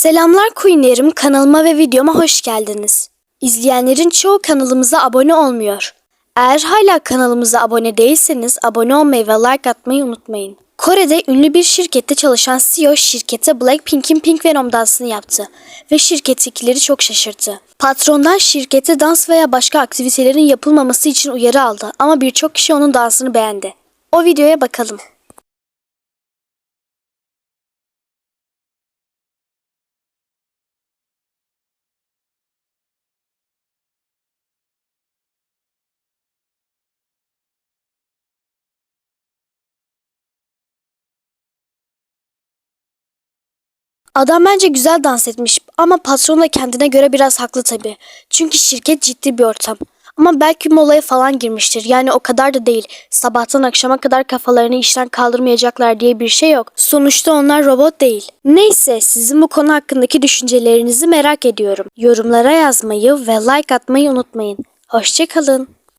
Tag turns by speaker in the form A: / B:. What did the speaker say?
A: Selamlar Queenlerim kanalıma ve videoma hoş geldiniz. İzleyenlerin çoğu kanalımıza abone olmuyor. Eğer hala kanalımıza abone değilseniz abone olmayı ve like atmayı unutmayın. Kore'de ünlü bir şirkette çalışan CEO şirkete Blackpink'in Pink Venom dansını yaptı ve şirkettekileri çok şaşırttı. Patrondan şirkette dans veya başka aktivitelerin yapılmaması için uyarı aldı ama birçok kişi onun dansını beğendi. O videoya bakalım. Adam bence güzel dans etmiş ama patron da kendine göre biraz haklı tabii. Çünkü şirket ciddi bir ortam. Ama belki molaya falan girmiştir. Yani o kadar da değil. Sabahtan akşama kadar kafalarını işten kaldırmayacaklar diye bir şey yok. Sonuçta onlar robot değil. Neyse sizin bu konu hakkındaki düşüncelerinizi merak ediyorum. Yorumlara yazmayı ve like atmayı unutmayın. Hoşçakalın.